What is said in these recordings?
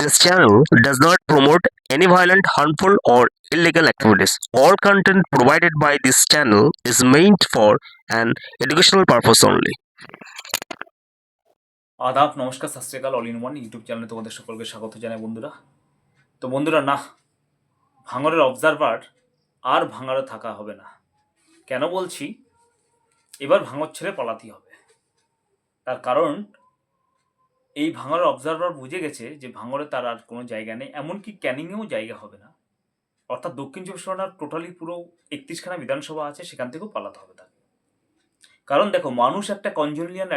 This channel does not promote any violent, harmful, or illegal activities. All content provided by this channel is meant for an educational purpose only. আদাব নমস্কার সত শ্রীকাল all in one YouTube চ্যানেলে তোমাদের সকলকে স্বাগত জানাই বন্ধুরা তো বন্ধুরা না ভাঙরের অবজারভার আর ভাঙরে থাকা হবে না কেন বলছি এবার ভাঙর ছেড়ে পালাতেই হবে তার কারণ এই ভাঙরের অবজারভার বুঝে গেছে যে ভাঙরে তার আর কোনো জায়গা নেই, এমনকি ক্যানিংয়েও জায়গা হবে না। অর্থাৎ দক্ষিণ চব্বিশ পরগনার টোটালি পুরো একত্রিশখানা বিধানসভা আছে, সেখান থেকেও পালাতে হবে তাকে। কারণ দেখো, মানুষ একটা কনজেনিয়াল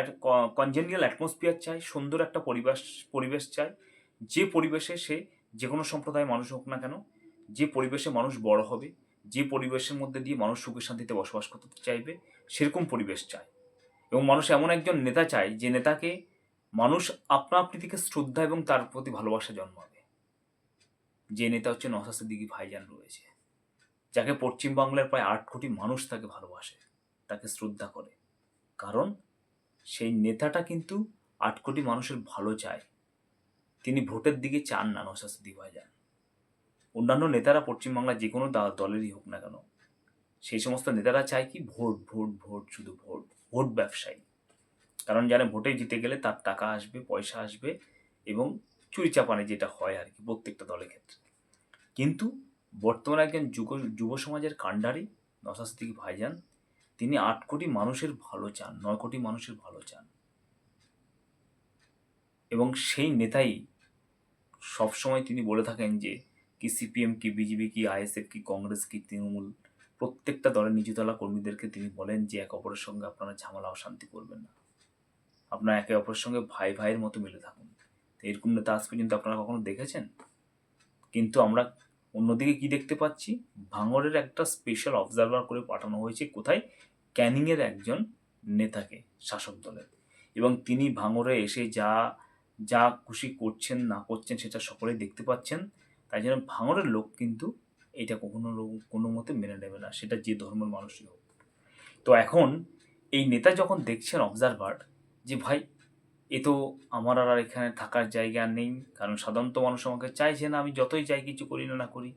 কনজেনিয়াল অ্যাটমসফিয়ার চায়, সুন্দর একটা পরিবেশ পরিবেশ চায়। যে পরিবেশে সে যে কোনো সম্প্রদায়ের মানুষ হোক না কেন, যে পরিবেশে মানুষ বড় হবে, যে পরিবেশের মধ্যে দিয়ে মানুষ সুখে শান্তিতে বসবাস করতে চাইবে, সেরকম পরিবেশ চায়। এবং মানুষ এমন একজন নেতা চায়, যে নেতাকে মানুষ আপনা আপনি থেকে শ্রদ্ধা এবং তার প্রতি ভালোবাসা জন্মাবে। যে নেতা হচ্ছে নসাদ সিদ্দিকী ভাইজান রয়েছে। যাকে পশ্চিমবাংলার প্রায় আট কোটি মানুষ তাকে ভালোবাসে, তাকে শ্রদ্ধা করে। কারণ সেই নেতাটা কিন্তু আট কোটি মানুষের ভালো চায়। তিনি ভোটের দিকে চান না নসাদ সিদ্দিক ভাইজান। অন্যান্য নেতারা পশ্চিমবাংলার যে কোনো দলেরই হোক না কেন, সেই সমস্ত নেতারা চায় কি ভোট ভোট ভোট, শুধু ভোট ভোট ব্যবসায়ী। কারণ জানে ভোটে জিতে গেলে তার টাকা আসবে, পয়সা আসবে এবং চুরি চাপানে যেটা হয় আর কি প্রত্যেকটা দলের ক্ষেত্রে। কিন্তু বর্তমানে একজন যুব যুব সমাজের কাণ্ডারি সিদ্দিক ভাইজান, তিনি আট কোটি মানুষের ভালো চান, নয় কোটি মানুষের ভালো চান। এবং সেই নেতাই সবসময় তিনি বলে থাকেন যে, কি সিপিএম, কি বিজেপি, কি আইএসএফ, কি কংগ্রেস, কি তৃণমূল, প্রত্যেকটা দলের নিচুতলা কর্মীদেরকে তিনি বলেন যে, এক অপরের সঙ্গে আপনারা ঝামেলা অশান্তি করবেন না। আপনারা একে অপরের সঙ্গে ভাই ভাইয়ের মতো মিলে থাকুন। এরকম নেতা আজ পর্যন্ত আপনারা কখনো দেখেছেন? কিন্তু আমরা অন্যদিকে কি দেখতে পাচ্ছি? ভাঙরের একটা স্পেশাল অবজারভার করে পাঠানো হয়েছে কোথায়? ক্যানিংয়ের একজন নেতাকে, শাসক দলের। এবং তিনি ভাঙরে এসে যা যা খুশি করছেন, না করছেন সেটা সকলেই দেখতে পাচ্ছেন। তাই জন্য ভাঙরের লোক কিন্তু এটা কখনো কোনো মতে মেনে নেবে না। সেটা যে ধর্মের মানুষই হোক। তো এখন এই নেতা যখন দেখছেন অবজারভার যে ভাই, এ তো আমার আর এখানে থাকার জায়গা নেই। কারণ সাধারণত মানুষ আমাকে চাইছে না, আমি যতই চাই কিছু করি না না করি।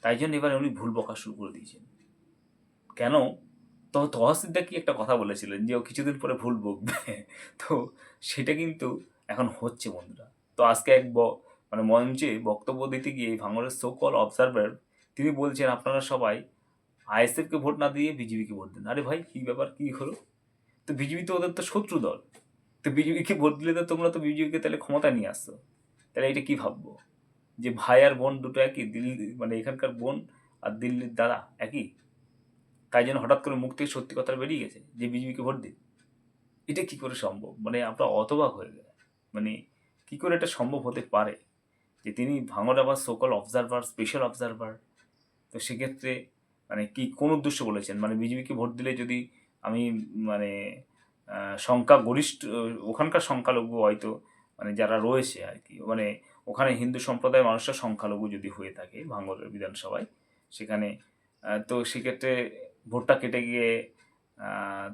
তাই জন্য এবার উনি ভুল বকা শুরু করে দিয়েছেন। কেন? তো তহসিলদা কি একটা কথা বলেছিলেন যে, ও কিছুদিন পরে ভুল বকবে। তো সেটা কিন্তু এখন হচ্ছে, বন্ধুরা। তো আজকে এক ব- মানে মঞ্চে বক্তব্য দিতে গিয়ে ভাঙড়ের সোকল অবজারভার তিনি বলছেন, আপনারা সবাই আইএসএফকে ভোট না দিয়ে বিজেপিকে ভোট দেন। আরে ভাই, কী ব্যাপার, কী হলো? তো বিজেপি তো ওদের তো শত্রু দল। তো বিজেপিকে ভোট দিলে তো তোমরা তো বিজেপিকে তাহলে ক্ষমতা নিয়ে আসছো। তাহলে এটা কি ভাববো? যে ভাই আর বোন দুটো একই, দিল্লি মানে এখানকার বোন আর দিল্লির দ্বারা একই? তাই জন্য হঠাৎ করে মুখ থেকে সত্যি কথা বেরিয়ে গেছে যে বিজেপিকে ভোট দিন এটা কি করে সম্ভব? মানে আমরা অতবাক হয়ে গেলে মানে কি করে এটা সম্ভব হতে পারে? যে তিনি ভাঙর আবার সকল অবজারভার স্পেশাল অবজারভার তো সেক্ষেত্রে মানে কি কোন উদ্দেশ্য বলেছেন? মানে বিজেপিকে ভোট দিলে যদি আমি মানে সংখ্যা গরিষ্ঠ ওখানকার সংখ্যালঘু হয়তো মানে যারা রয়েছে আর কি। মানে ওখানে হিন্দু সম্প্রদায়ের মানুষরা সংখ্যালঘু যদি হয়ে থাকে ভাঙরের বিধানসভায়, সেখানে তো সেক্ষেত্রে ভোটটা কেটে গিয়ে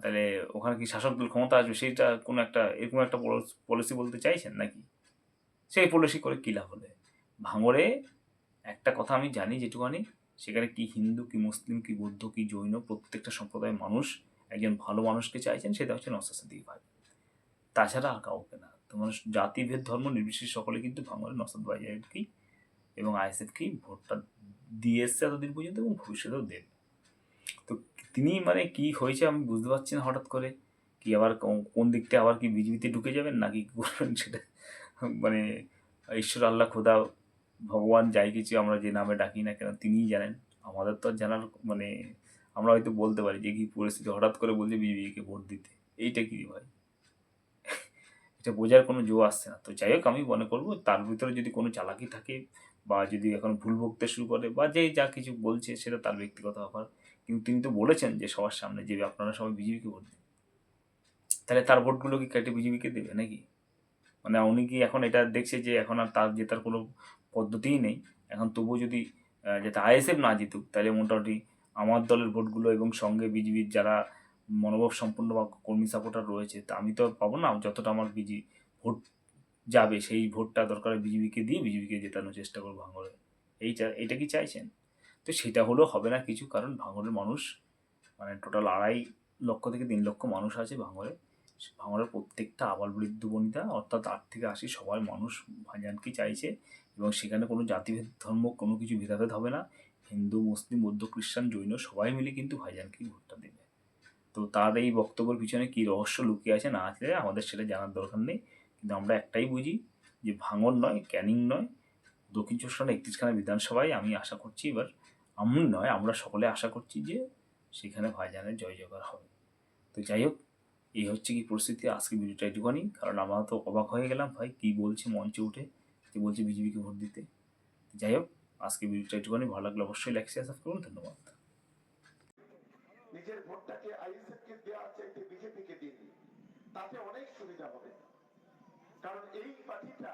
তাহলে ওখানে কি শাসক দল ক্ষমতা আসবে? সেইটা কোনো একটা, এরকম একটা পলিসি বলতে চাইছেন নাকি? সেই পলিসি করে কী লাভ হলে? ভাঙরে একটা কথা আমি জানি যেটুকানি সেখানে কি হিন্দু, কি মুসলিম, কি বৌদ্ধ, কি জৈন প্রত্যেকটা সম্প্রদায়ের মানুষ একজন ভালো মানুষকে চাইছেন, সেটা হচ্ছে নসাদি ভাই। তাছাড়া আর কাউকে না। তো মানুষ জাতিভেদ ধর্ম নির্বিশেষে সকলে কিন্তু ভাঙরে নসাদ ভাইজানকেই এবং আইএসএফকেই ভোটটা দিয়ে এসছে এতদিন পর্যন্ত এবং ভবিষ্যতেও দেবে। তো তিনি মানে কি হয়েছে আমি বুঝতে পারছি না হঠাৎ করে। কি আবার কোন- দিকটা আবার কি বিজেপিতে ঢুকে যাবেন নাকি করবেন সেটা? মানে ঈশ্বর আল্লাহ, খোদা, ভগবান যাই কিছু আমরা যে নামে ডাকি না কেন তিনিই জানেন। আমাদের তো জানার মানে আমরা হয়তো বলতে পারি যে কি পরিস্থিতি হঠাৎ করে বলছে বিজেপিকে ভোট দিতে। এইটা কি ভাই? এটা বোঝার কোনো জো আসছে না। তো যাই হোক, আমি মনে করব তার ভিতরে যদি কোনো চালাকি থাকে বা যদি এখন ভুল বকতে শুরু করে বা যে যা কিছু বলছে সেটা তার ব্যক্তিগত ব্যাপার। কিন্তু তিনি তো বলেছেন যে সবার সামনে যে আপনারা সবাই বিজেপিকে ভোট দিন। তাহলে তার ভোটগুলো কি কেটে বিজেপিকে দেবে নাকি? মানে উনি কি এখন এটা দেখছে যে এখন আর তার জেতার কোনো পদ্ধতিই নেই। এখন তবুও যদি যাতে আইএসএফ না জিতুক, তাহলে মোটামুটি আমার দলের ভোটগুলো এবং সঙ্গে বিজেপির যারা মনোভাব সম্পন্ন বা কর্মী সাপোর্টার রয়েছে, তা আমি তো আর পাবো না। যতটা আমার বিজি ভোট যাবে, সেই ভোটটা দরকার বিজেপিকে দিয়ে বিজেপিকে জেতানোর চেষ্টা করব ভাঙড়ে। এইটা এটা কি চাইছেন? তো সেটা হলেও হবে না কিছু, কারণ ভাঙড়ের মানুষ মানে টোটাল আড়াই লক্ষ থেকে তিন লক্ষ মানুষ আছে ভাঙড়ে। ভাঙড়ের প্রত্যেকটা আবাল বৃদ্ধ বনিতা, অর্থাৎ আট থেকে আশি সবাই মানুষ ভাইজানকে চাইছে এবং সেখানে কোনো জাতিভেদ, ধর্ম, কোনো কিছু ভেদাভেদ হবে না। হিন্দু, মুসলিম, বৌদ্ধ খ্রিস্টান জৈন সবাই মিলে কিন্তু ভাইজানকেই ভোটটা দেবে। তো তার এই বক্তব্যের পিছনে কী রহস্য লুকিয়ে আছে না আছে আমাদের সেটা জানার দরকার নেই। কিন্তু আমরা একটাই বুঝি যে ভাঙন নয়, ক্যানিং নয়, দক্ষিণ চব্বিশ একত্রিশখানা বিধানসভায় আমি আশা করছি এবার আমি নয়, আমরা সকলে আশা করছি যে সেখানে ভাইজানের জয় জয়কার হবে। তো যাই হোক, এই হচ্ছে কি পরিস্থিতি। আজকে ভিডিওটা একটুখানি, কারণ আমরা তো অবাক হয়ে গেলাম ভাই, কী বলছে মঞ্চে উঠে, যে বলছে বিজেপিকে ভোট দিতে। যাই হোক আজকে ভিডিওটা একটুখানি ভালো লাগলে অবশ্যই লাইক শেয়ার সাবস্ক্রাইব করুন। ধন্যবাদ। নিজের ভোটটাকে আইএসএফ কে দেওয়ার চাইতে বিজেপিকে দিন। তাতে অনেক সুবিধা হবে। কারণ এই পার্টিটা